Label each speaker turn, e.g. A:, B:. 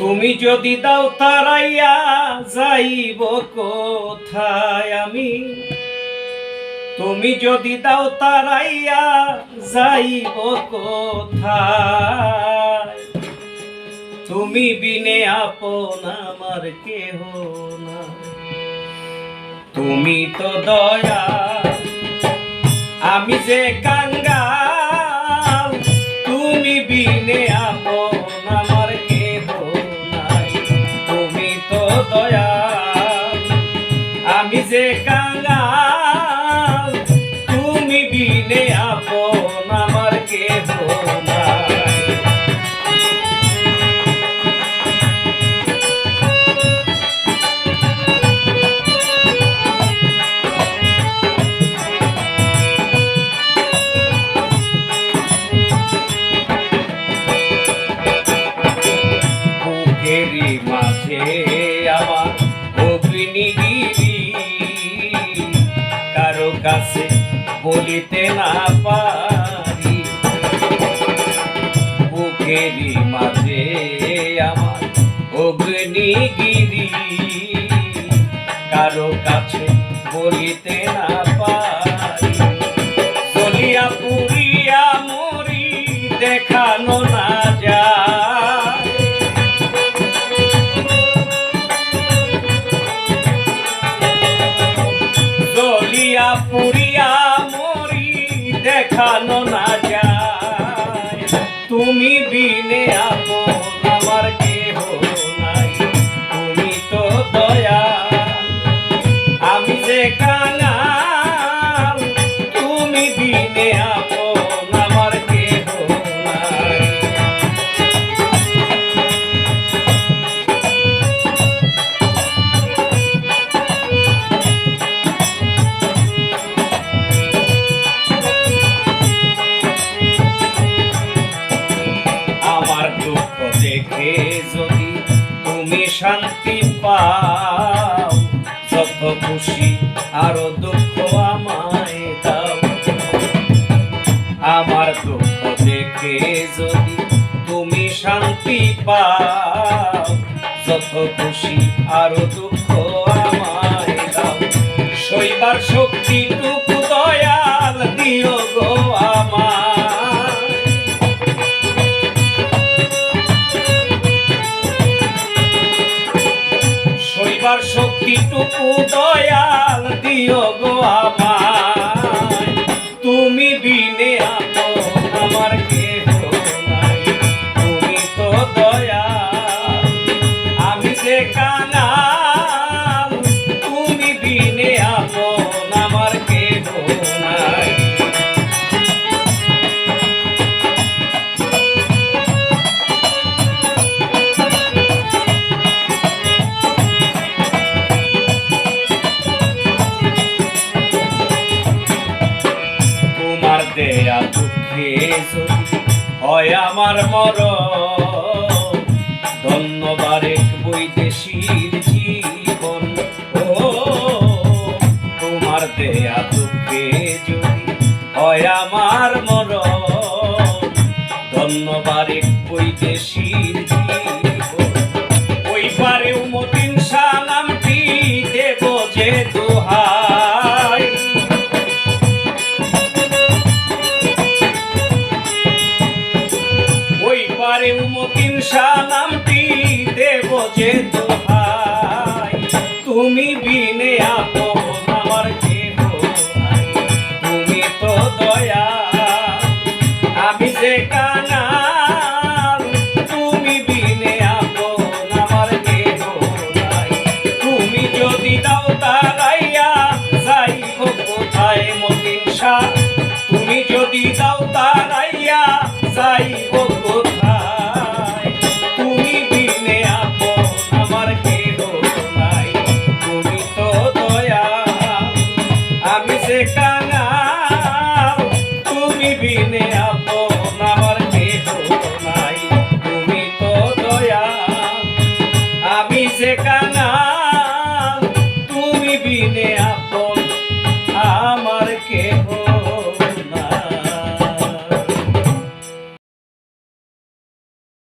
A: তুমি যদি দাও তারাইয়া যাইব কোথায় আমি? তুমি যদি দাও তারাইয়া যাইব কোথায়? তুমি বিনে আপন আমার কেহ না তুমি তো দয়া আমি যে কাঙ্গাল কাছে বলিতে না পারি। বুকেরি মাঝে আমার অগ্নিগিরি। কারও কাছে বলিতে না পুরিয়া মরি দেখানো না যায়। তুমি বিনে আপন দেখে যদি তুমি শান্তি পাও যত খুশি আরও দুঃখ আমায় দাও। আমার দুঃখ দেখে যদি তুমি শান্তি পাও যত খুশি আরও দুঃখ আমায় দাও। শৈবার শক্তিটুকু দয়াল দিও গো শক্তিটুকু দয়াল দিও গো হয় আমার মর ধন্যবাদ এক বৈদেশির জীবন। ও, তোমার দেয়া দুঃখে যদি হয় আমার মর ধন্যবাদ কে দোহাই তুমি বিনে আপন, আমার কে দোহাই তুমি তো দয়া আমি যে কানা তুমি বিনে আপন, আমার কে দোহাই তুমি যদি দাও তারাইয়া যাইব কোথায় মন